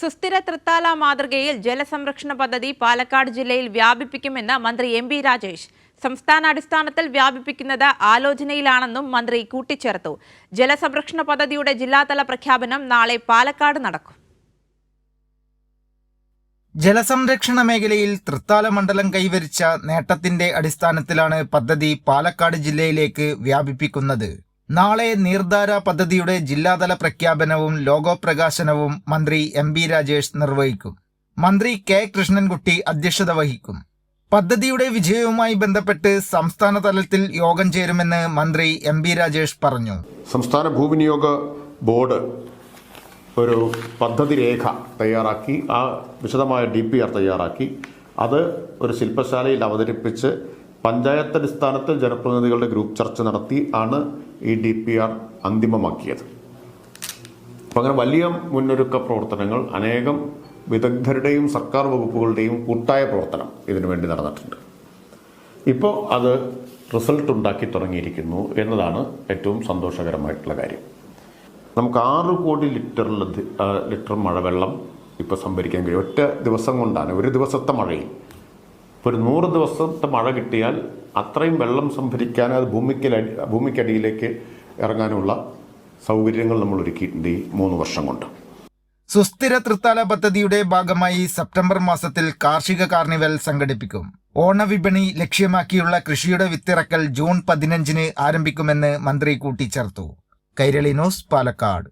സുസ്ഥിര തൃത്താല മാതൃകയിൽ ജലസംരക്ഷണ പദ്ധതി പാലക്കാട് ജില്ലയിൽ വ്യാപിപ്പിക്കുമെന്ന് മന്ത്രി എം ബി രാജേഷ്. സംസ്ഥാനാടിസ്ഥാനത്തിൽ വ്യാപിപ്പിക്കുന്നത് ആലോചനയിലാണെന്നും മന്ത്രി കൂട്ടിച്ചേർത്തു. ജലസംരക്ഷണ പദ്ധതിയുടെ ജില്ലാതല പ്രഖ്യാപനം നാളെ പാലക്കാട് നടക്കും. ജലസംരക്ഷണ മേഖലയിൽ തൃത്താല മണ്ഡലം കൈവരിച്ച നേട്ടത്തിന്റെ അടിസ്ഥാനത്തിലാണ് പദ്ധതി പാലക്കാട് ജില്ലയിലേക്ക് വ്യാപിപ്പിക്കുന്നത്. നാളെ നീർധാര പദ്ധതിയുടെ ജില്ലാതല പ്രഖ്യാപനവും ലോഗോ പ്രകാശനവും മന്ത്രി എം ബി രാജേഷ് നിർവഹിക്കും. മന്ത്രി കെ കൃഷ്ണൻകുട്ടി അധ്യക്ഷത വഹിക്കും. പദ്ധതിയുടെ വിജയവുമായി ബന്ധപ്പെട്ട് സംസ്ഥാന തലത്തിൽ യോഗം ചേരുമെന്ന് മന്ത്രി എം ബി രാജേഷ് പറഞ്ഞു. സംസ്ഥാന ഭൂവിനിയോഗ ബോർഡ് ഒരു പദ്ധതി രേഖ തയ്യാറാക്കി ആ വിശദമായ ഡി പി ആർ തയ്യാറാക്കി. അത് ഒരു ശില്പശാലയിൽ അവതരിപ്പിച്ച് പഞ്ചായത്ത് അടിസ്ഥാനത്തിൽ ജനപ്രതിനിധികളുടെ ഗ്രൂപ്പ് ചർച്ച നടത്തി ആണ് ഈ ഡി പി ആർ അന്തിമമാക്കിയത്. അപ്പം അങ്ങനെ വലിയ മുന്നൊരുക്ക പ്രവർത്തനങ്ങൾ അനേകം വിദഗ്ധരുടെയും സർക്കാർ വകുപ്പുകളുടെയും കൂട്ടായ പ്രവർത്തനം ഇതിനു വേണ്ടി നടന്നിട്ടുണ്ട്. ഇപ്പോൾ അത് റിസൾട്ട് ഉണ്ടാക്കി തുടങ്ങിയിരിക്കുന്നു എന്നതാണ് ഏറ്റവും സന്തോഷകരമായിട്ടുള്ള കാര്യം. നമുക്ക് ആറ് കോടി ലിറ്ററിൽ ലിറ്റർ മഴവെള്ളം ഇപ്പോൾ സംഭരിക്കാൻ കഴിയും. ഒറ്റ ദിവസം കൊണ്ടാണ് ഒരു ദിവസത്തെ മഴയിൽ ഒരു നൂറ് ദിവസത്തെ മഴ കിട്ടിയാൽ അത്രയും വെള്ളം സംഭരിക്കാൻ അത് ഭൂമിക്ക് ഭൂമിക്കടിയിലേക്ക് ഇറങ്ങാനുള്ള സൗകര്യങ്ങൾ നമ്മൾ ഒരുക്കിയിട്ടുണ്ട് ഈ മൂന്ന് വർഷം കൊണ്ട്. സുസ്ഥിര തൃത്താല പദ്ധതിയുടെ ഭാഗമായി സെപ്റ്റംബർ മാസത്തിൽ കാർഷിക കാർണിവൽ സംഘടിപ്പിക്കും. ഓണവിപണി ലക്ഷ്യമാക്കിയുള്ള കൃഷിയുടെ വിത്തിറക്കൽ ജൂൺ പതിനഞ്ചിന് ആരംഭിക്കുമെന്ന് മന്ത്രി കൂട്ടിച്ചേർത്തു. കൈരളി ന്യൂസ് പാലക്കാട്.